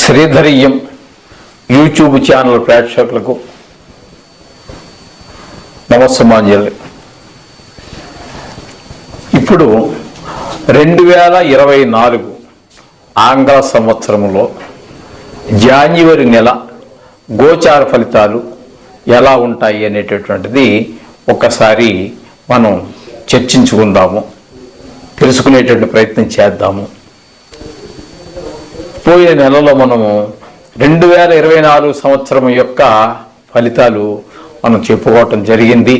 శ్రీధరియం YouTube channel ప్రేక్షకులకు నమస్సమాంజలి. ఇప్పుడు రెండు వేల ఇరవై నాలుగు ఆంగ్ల సంవత్సరంలో జాన్యువరి నెల గోచార ఫలితాలు ఎలా ఉంటాయి అనేటటువంటిది ఒకసారి మనం చర్చించుకుందాము తెలుసుకునేటువంటి ప్రయత్నం చేద్దాము. పోయిన నెలలో మనము రెండు వేల ఇరవై నాలుగు సంవత్సరం యొక్క ఫలితాలు మనం చెప్పుకోవటం జరిగింది.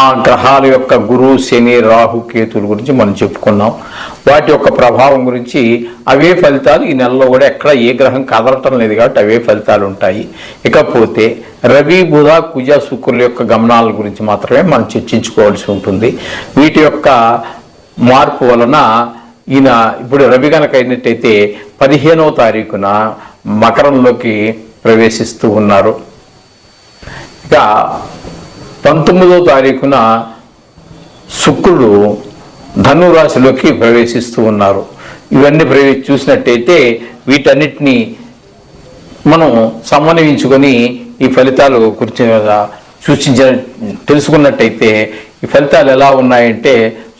ఆ గ్రహాల యొక్క గురు శని రాహు కేతుల గురించి మనం చెప్పుకున్నాం. వాటి యొక్క ప్రభావం గురించి అవే ఫలితాలు ఈ నెలలో కూడా ఎక్కడ ఏ గ్రహం కదలటం లేదు కాబట్టి అవే ఫలితాలు ఉంటాయి. ఇకపోతే రవి బుధ కుజ శుక్రుల యొక్క గమనాల గురించి మాత్రమే మనం చర్చించుకోవాల్సి ఉంటుంది. వీటి యొక్క మార్పు వలన ఈయన ఇప్పుడు రవి కనుక అయినట్టయితే పదిహేనవ తారీఖున మకరంలోకి ప్రవేశిస్తూ ఉన్నారు. ఇక పంతొమ్మిదో తారీఖున శుక్రుడు ధనురాశిలోకి ప్రవేశిస్తూ ఉన్నారు. ఇవన్నీ ప్రవే చూసినట్టయితే వీటన్నిటిని మనం సమన్వయించుకొని ఈ ఫలితాలు గురించి సూచించిన తెలుసుకున్నట్టయితే ఈ ఫలితాలు ఎలా ఉన్నాయంటే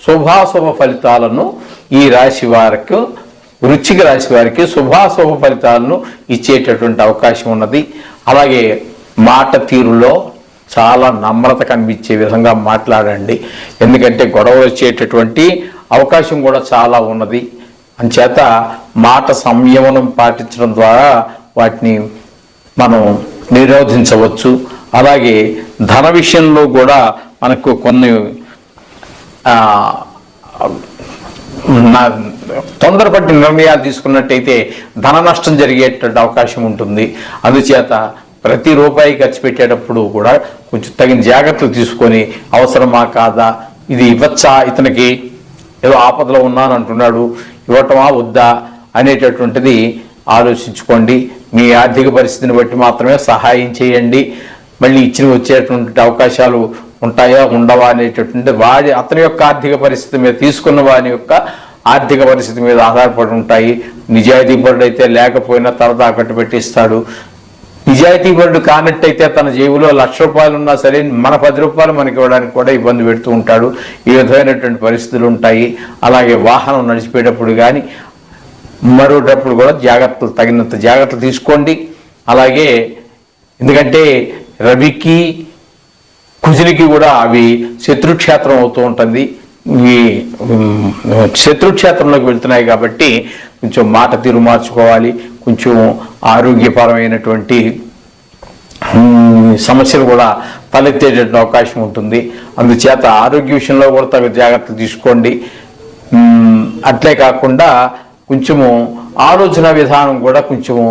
శుభాశుభ ఫలితాలను ఈ రాశి వారికి వృచ్చిక రాశి వారికి శుభాశుభ ఫలితాలను ఇచ్చేటటువంటి అవకాశం ఉన్నది. అలాగే మాట తీరులో చాలా నమ్రత కనిపించే విధంగా మాట్లాడండి. ఎందుకంటే గొడవలు వచ్చేటటువంటి అవకాశం కూడా చాలా ఉన్నది. అంచేత మాట సంయమనం పాటించడం ద్వారా వాటిని మనం నిరోధించవచ్చు. అలాగే ధన విషయంలో కూడా మనకు కొన్ని నా తొందరపడి నిర్ణయాలు తీసుకున్నట్టయితే ధన నష్టం జరిగేటువంటి అవకాశం ఉంటుంది. అందుచేత ప్రతి రూపాయి ఖర్చు పెట్టేటప్పుడు కూడా కొంచెం తగిన జాగ్రత్తలు తీసుకొని అవసరమా కాదా ఇది ఇవ్వచ్చా ఇతనికి ఏదో ఆపదలో ఉన్నాను అంటున్నాడు ఇవ్వటమా వద్దా అనేటటువంటిది ఆలోచించుకోండి. మీ ఆర్థిక పరిస్థితిని బట్టి మాత్రమే సహాయం చేయండి. మళ్ళీ ఇచ్చిన వచ్చేటువంటి అవకాశాలు ఉంటాయా ఉండవా అనేటటువంటి వాడి అతని యొక్క ఆర్థిక పరిస్థితి మీద తీసుకున్న వాని యొక్క ఆర్థిక పరిస్థితి మీద ఆధారపడి ఉంటాయి. నిజాయితీపరుడు అయితే లేకపోయినా తల తాకట్టు పెట్టిస్తాడు. నిజాయితీపరుడు కానట్టయితే తన జేబులో లక్ష రూపాయలు ఉన్నా సరే మన పది రూపాయలు మనకి ఇవ్వడానికి కూడా ఇబ్బంది పెడుతూ ఉంటాడు. ఈ విధమైనటువంటి పరిస్థితులు ఉంటాయి. అలాగే వాహనం నడిచిపోయేటప్పుడు కానీ మరోటప్పుడు కూడా జాగ్రత్తలు తగినంత జాగ్రత్తలు తీసుకోండి. అలాగే ఎందుకంటే రవికి కుజునికి కూడా అవి శత్రుక్షేత్రం అవుతూ ఉంటుంది. ఈ శత్రుక్షేత్రంలోకి వెళ్తున్నాయి కాబట్టి కొంచెం మాట తీరు మార్చుకోవాలి. కొంచెం ఆరోగ్యపరమైనటువంటి సమస్యలు కూడా తలెత్తేటటువంటి అవకాశం ఉంటుంది. అందుచేత ఆరోగ్య విషయంలో కూడా తగు జాగ్రత్తలు తీసుకోండి. అట్లే కాకుండా కొంచెము ఆలోచన విధానం కూడా కొంచెము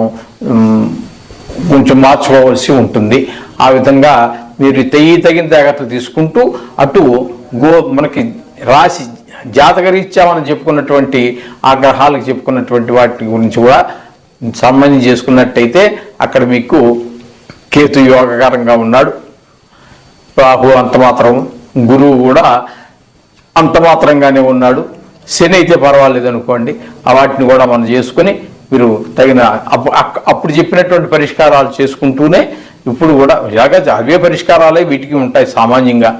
కొంచెం మార్చుకోవాల్సి ఉంటుంది. ఆ విధంగా మీరు తెయ్యి తగిన జాగ్రత్తలు తీసుకుంటూ అటు గో మనకి రాశి జాతకరీత్యా మనం చెప్పుకున్నటువంటి ఆ గ్రహాలకు చెప్పుకున్నటువంటి వాటి గురించి కూడా సంబంధించి చేసుకున్నట్టయితే అక్కడ మీకు కేతు యోగకరంగా ఉన్నాడు. రాహు అంత మాత్రం గురువు కూడా అంత మాత్రంగానే ఉన్నాడు. శని అయితే పర్వాలేదు అనుకోండి. ఆ వాటిని కూడా మనం చేసుకొని మీరు తగిన అప్పు- అప్పుడు చెప్పినటువంటి పరిష్కారాలు చేసుకుంటూనే ఇప్పుడు కూడా ఇలాగా అవే పరిష్కారాలే వీటికి ఉంటాయి సామాన్యంగా.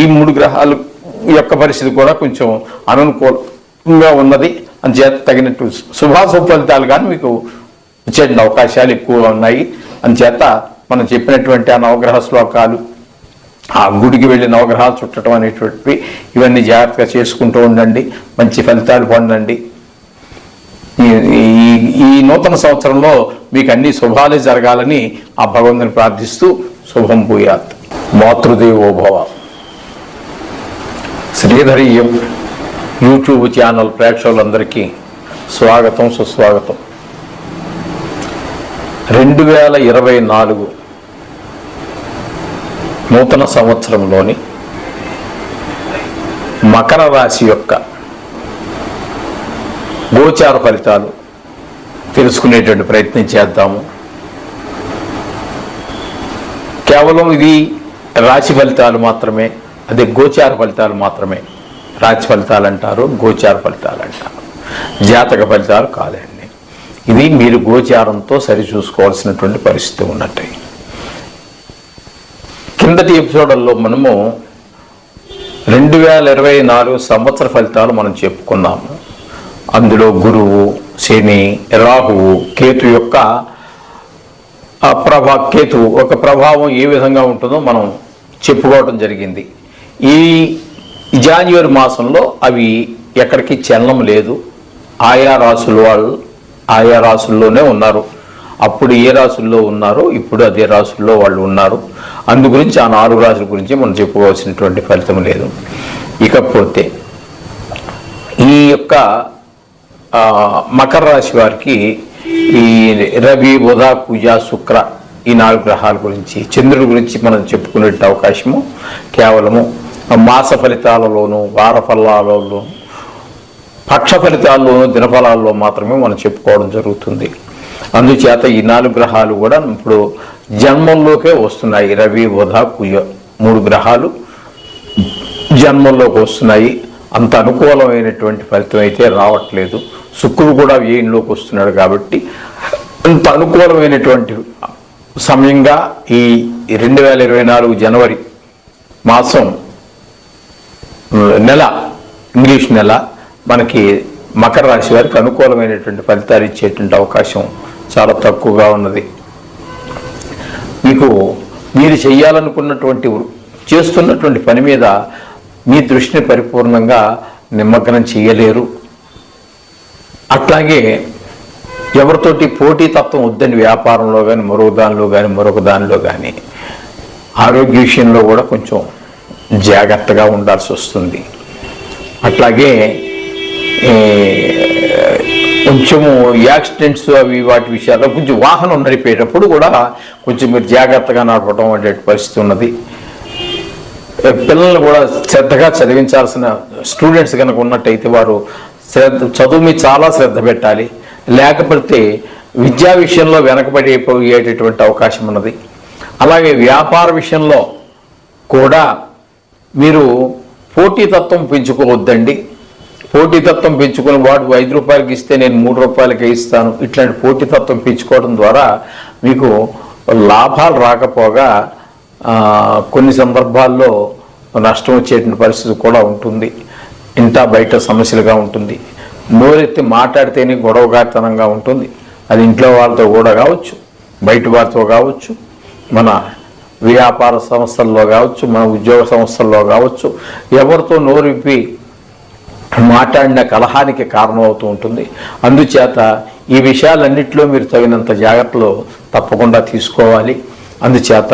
ఈ మూడు గ్రహాలు యొక్క పరిస్థితి కూడా కొంచెం అననుకూలంగా ఉన్నది. అందుచేత తగినట్టు శుభాశుభ ఫలితాలు కానీ మీకు వచ్చే అవకాశాలు ఎక్కువగా ఉన్నాయి. అందుచేత మనం చెప్పినటువంటి ఆ నవగ్రహ శ్లోకాలు ఆ గుడికి వెళ్ళి నవగ్రహాలు చుట్టడం అనేటువంటివి ఇవన్నీ జాగ్రత్తగా చేసుకుంటూ ఉండండి. మంచి ఫలితాలు పొందండి. ఈ నూతన సంవత్సరంలో మీకు అన్ని శుభాలే జరగాలని ఆ భగవంతుని ప్రార్థిస్తూ శుభం భూయాత్. మాతృదేవోభవ శ్రీధరీయం యూట్యూబ్ ఛానల్ ప్రేక్షకులందరికీ స్వాగతం సుస్వాగతం. రెండు వేల ఇరవై నాలుగు నూతన సంవత్సరంలోని మకర రాశి యొక్క గోచార ఫలితాలు తెలుసుకునేటువంటి ప్రయత్నం చేద్దాము. కేవలం ఇది రాశి ఫలితాలు మాత్రమే అదే గోచార ఫలితాలు మాత్రమే. రాశి ఫలితాలు అంటారు గోచార ఫలితాలు అంటారు జాతక ఫలితాలు కాదండి. ఇది మీరు గోచారంతో సరిచూసుకోవాల్సినటువంటి పరిస్థితి ఉన్నట్టు. కిందటి ఎపిసోడ్లో మనము రెండు వేల ఇరవై నాలుగు సంవత్సర ఫలితాలు మనం చెప్పుకున్నాము. అందులో గురువు శని రాహువు కేతు యొక్క ప్రభా కేతు ఒక ప్రభావం ఏ విధంగా ఉంటుందో మనం చెప్పుకోవటం జరిగింది. ఈ జాన్యువరి మాసంలో అవి ఎక్కడికి చలనం లేదు. ఆయా రాసుల వాళ్ళు ఆయా రాసుల్లోనే ఉన్నారు. అప్పుడు ఏ రాసుల్లో ఉన్నారో ఇప్పుడు అదే రాసుల్లో వాళ్ళు ఉన్నారు. అందు గురించి ఆ నాలుగు రాసుల గురించి మనం చెప్పుకోవాల్సినటువంటి ఫలితం లేదు. ఇకపోతే ఈ యొక్క మకర రాశి వారికి ఈ రవి ఉద కుజ శుక్ర ఈ నాలుగు గ్రహాల గురించి చంద్రుడి గురించి మనం చెప్పుకునే అవకాశము కేవలము మాస ఫలితాలలోను వార ఫలాలలోను పక్ష ఫలితాల్లోనూ దినఫలాల్లో మాత్రమే మనం చెప్పుకోవడం జరుగుతుంది. అందుచేత ఈ నాలుగు గ్రహాలు కూడా ఇప్పుడు జన్మంలోకే వస్తున్నాయి. రవి ఉద కుజ మూడు గ్రహాలు జన్మంలోకి వస్తున్నాయి. అంత అనుకూలమైనటువంటి ఫలితం అయితే రావట్లేదు. శుక్రుడు కూడా వ్యయంలోకి వస్తున్నాడు కాబట్టి అంత అనుకూలమైనటువంటి సమయంగా ఈ రెండు వేల ఇరవై నాలుగు జనవరి మాసం నెల ఇంగ్లీష్ నెల మనకి మకర రాశి వారికి అనుకూలమైనటువంటి ఫలితాలు ఇచ్చేటువంటి అవకాశం చాలా తక్కువగా ఉన్నది. మీకు మీరు చేయాలనుకున్నటువంటి చేస్తున్నటువంటి పని మీద మీ దృష్టిని పరిపూర్ణంగా నిమగ్నం చేయలేరు. అట్లాగే ఎవరితోటి పోటీతత్వం వద్దని వ్యాపారంలో కానీ మరొక దానిలో కానీ మరొక దానిలో కానీ ఆరోగ్య విషయంలో కూడా కొంచెం జాగ్రత్తగా ఉండాల్సి వస్తుంది. అట్లాగే కొంచెము యాక్సిడెంట్స్ అవి వాటి విషయాల్లో కొంచెం వాహనం నడిపేటప్పుడు కూడా కొంచెం మీరు జాగ్రత్తగా నడపడం అనే పరిస్థితి ఉన్నది. పిల్లల్ని కూడా శ్రద్ధగా చదివించాల్సిన స్టూడెంట్స్ కనుక ఉన్నట్టయితే వారు శ్రద్ధ చదువు మీద చాలా శ్రద్ధ పెట్టాలి. లేకపోతే విద్యా విషయంలో వెనకబడిపోయేటటువంటి అవకాశం ఉన్నది. అలాగే వ్యాపార విషయంలో కూడా మీరు పోటీతత్వం పెంచుకోవద్దండి. పోటీతత్వం పెంచుకొని వాడు ఐదు రూపాయలకి ఇస్తే నేను మూడు రూపాయలకి ఇస్తాను. ఇట్లాంటి పోటీతత్వం పెంచుకోవడం ద్వారా మీకు లాభాలు రాకపోగా కొన్ని సందర్భాల్లో నష్టం వచ్చేటువంటి పరిస్థితి కూడా ఉంటుంది. ఇంత బయట సమస్యలుగా ఉంటుంది. నోరెత్తి మాట్లాడితేనే గొడవగాతనంగా ఉంటుంది. అది ఇంట్లో వాళ్ళతో కూడా కావచ్చు బయట వారితో కావచ్చు మన వ్యాపార సంస్థల్లో కావచ్చు మన ఉద్యోగ సంస్థల్లో కావచ్చు ఎవరితో నోరిప్పి మాట్లాడిన కలహానికి కారణమవుతూ ఉంటుంది. అందుచేత ఈ విషయాలన్నింటిలో మీరు తగినంత జాగ్రత్తలు తప్పకుండా తీసుకోవాలి. అందుచేత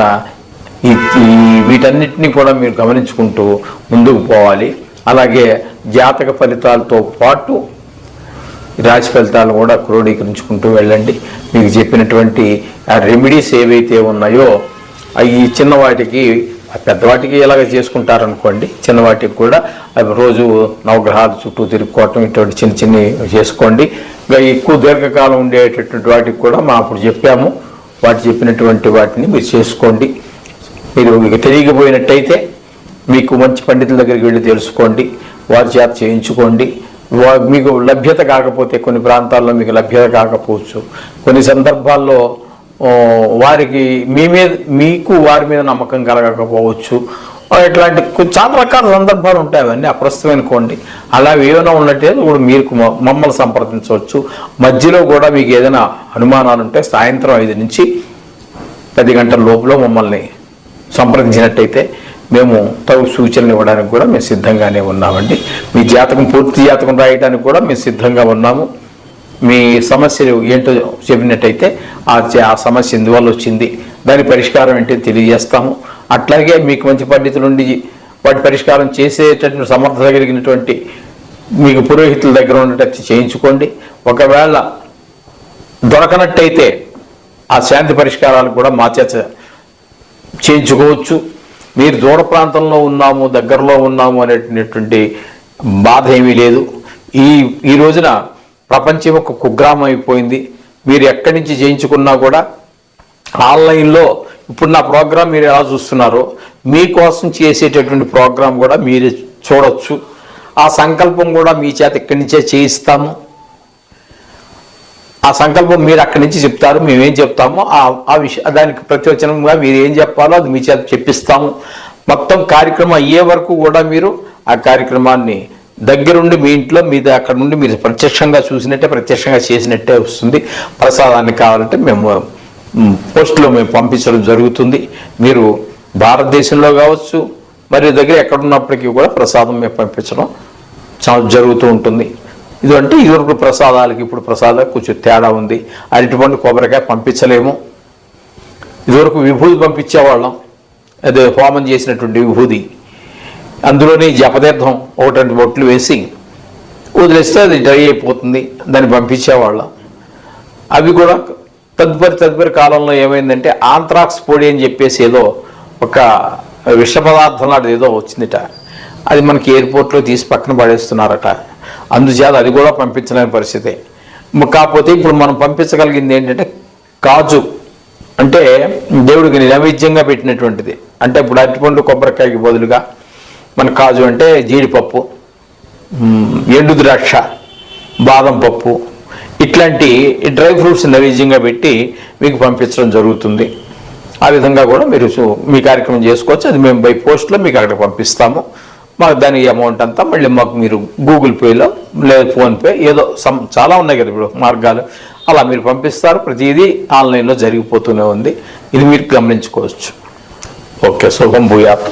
ఈ ఈ వీటన్నిటిని కూడా మీరు గమనించుకుంటూ ముందుకు పోవాలి. అలాగే జాతక ఫలితాలతో పాటు రాశి ఫలితాలు కూడా క్రోడీకరించుకుంటూ వెళ్ళండి. మీకు చెప్పినటువంటి ఆ రెమెడీస్ ఏవైతే ఉన్నాయో అవి చిన్నవాటికి పెద్దవాటికి ఎలాగ చేసుకుంటారనుకోండి చిన్నవాటికి కూడా అవి రోజు నవగ్రహాల చుట్టూ తిరుక్కోవటం ఇటువంటి చిన్న చిన్నవి చేసుకోండి. ఇంకా ఎక్కువ దీర్ఘకాలం ఉండేటటువంటి వాటికి కూడా మా అప్పుడు చెప్పాము. వాటి చెప్పినటువంటి వాటిని మీరు చేసుకోండి. మీరు తెలియకపోయినట్టయితే మీకు మంచి పండితుల దగ్గరికి వెళ్ళి తెలుసుకోండి వారి చేత చేయించుకోండి. వా- మీకు లభ్యత కాకపోతే కొన్ని ప్రాంతాల్లో మీకు లభ్యత కాకపోవచ్చు. కొన్ని సందర్భాల్లో వారికి మీ మీద మీకు వారి మీద నమ్మకం కలగకపోవచ్చు. ఇట్లాంటి చాలా రకాల సందర్భాలు ఉంటాయి అవన్నీ అప్రస్తుతమైనకోండి అలా ఏమైనా ఉన్నట్టే కూడా మీరు మ- మమ్మల్ని సంప్రదించవచ్చు. మధ్యలో కూడా మీకు ఏదైనా అనుమానాలు ఉంటే సాయంత్రం ఐదు నుంచి పది గంటల లోపల మమ్మల్ని సంప్రదించినట్టయితే మేము తగు సూచనలు ఇవ్వడానికి కూడా మేము సిద్ధంగానే ఉన్నామండి. మీ జాతకం పూర్తి జాతకం రాయడానికి కూడా మేము సిద్ధంగా ఉన్నాము. మీ సమస్యలు ఏంటో చెప్పినట్టయితే ఆ ఆ సమస్య ఎందువల్ల వచ్చింది దాని పరిష్కారం ఏంటో తెలియజేస్తాము. అట్లాగే మీకు మంచి పండితులు ఉండి వాటి పరిష్కారం చేసేటటువంటి సమర్థత కలిగినటువంటి మీకు పురోహితుల దగ్గర ఉన్నట్టు చేయించుకోండి. ఒకవేళ దొరకనట్టయితే ఆ శాంతి పరిష్కారాలు కూడా మా చేత చేయించుకోవచ్చు. మీరు దూర ప్రాంతంలో ఉన్నాము దగ్గరలో ఉన్నాము అనేటువంటి బాధ ఏమీ లేదు. ఈ ఈ రోజున ప్రపంచం ఒక కుగ్రామం అయిపోయింది మీరు ఎక్కడి నుంచి చేయించుకున్నా కూడా ఆన్లైన్లో ఇప్పుడు నా ప్రోగ్రాం మీరు ఎలా చూస్తున్నారో మీకోసం చేసేటటువంటి ప్రోగ్రాం కూడా మీరు చూడొచ్చు. ఆ సంకల్పం కూడా మీ చేత ఇక్కడి నుంచే చేయిస్తాము. ఆ సంకల్పం మీరు అక్కడి నుంచి చెప్తారు మేమేం చెప్తామో ఆ ఆ విషయం దానికి ప్రతివచనంగా మీరు ఏం చెప్పాలో అది మీ చేత చెప్పిస్తాము. మొత్తం కార్యక్రమం అయ్యే వరకు కూడా మీరు ఆ కార్యక్రమాన్ని దగ్గరుండి మీ ఇంట్లో మీద అక్కడ నుండి మీరు ప్రత్యక్షంగా చూసినట్టే ప్రత్యక్షంగా చేసినట్టే వస్తుంది. ప్రసాదాన్ని కావాలంటే మేము పోస్టులో మేము పంపించడం జరుగుతుంది. మీరు భారతదేశంలో కావచ్చు మరి దగ్గర ఎక్కడున్నప్పటికీ కూడా ప్రసాదం మేము పంపించడం చాలా జరుగుతూ ఉంటుంది. ఇది అంటే ఇదివరకు ప్రసాదాలకి ఇప్పుడు ప్రసాదాలకు కొంచెం తేడా ఉంది. అరటిపండు కొబ్బరికాయ పంపించలేము. ఇదివరకు విభూది పంపించేవాళ్ళం. అదే హోమం చేసినటువంటి విభూది అందులోనే జపతీర్థం ఒకటి రెండు బొట్లు వేసి వదిలేస్తే అది డ్రై అయిపోతుంది. దాన్ని పంపించేవాళ్ళం. అవి కూడా తదుపరి తదుపరి కాలంలో ఏమైందంటే ఆంత్రాక్స్ పొడి అని చెప్పేసి ఏదో ఒక విష పదార్థం లాంటిది ఏదో వచ్చిందిట. అది మనకి ఎయిర్పోర్ట్లో తీసి పక్కన పడేస్తున్నారట. అందుచేత అది కూడా పంపించలేని పరిస్థితి. కాకపోతే ఇప్పుడు మనం పంపించగలిగింది ఏంటంటే కాజు. అంటే దేవుడికి నైవేద్యంగా పెట్టినటువంటిది. అంటే ఇప్పుడు అరటిపండు కొబ్బరికాయకి బదులుగా మన కాజు అంటే జీడిపప్పు ఎండు ద్రాక్ష బాదం పప్పు ఇట్లాంటి డ్రై ఫ్రూట్స్ నైవేద్యంగా పెట్టి మీకు పంపించడం జరుగుతుంది. ఆ విధంగా కూడా మీరు మీ కార్యక్రమం చేసుకోవచ్చు. అది మేము బై పోస్ట్లో మీకు అక్కడ పంపిస్తాము. మాకు దాని అమౌంట్ అంతా మళ్ళీ మాకు మీరు గూగుల్ పేలో లేదా ఫోన్పే ఏదో సమ్ చాలా ఉన్నాయి కదా ఇప్పుడు మార్గాలు. అలా మీరు పంపిస్తారు. ప్రతిదీ ఆన్లైన్లో జరిగిపోతూనే ఉంది. ఇది మీరు గమనించుకోవచ్చు. ఓకే శుభం భూయాత్.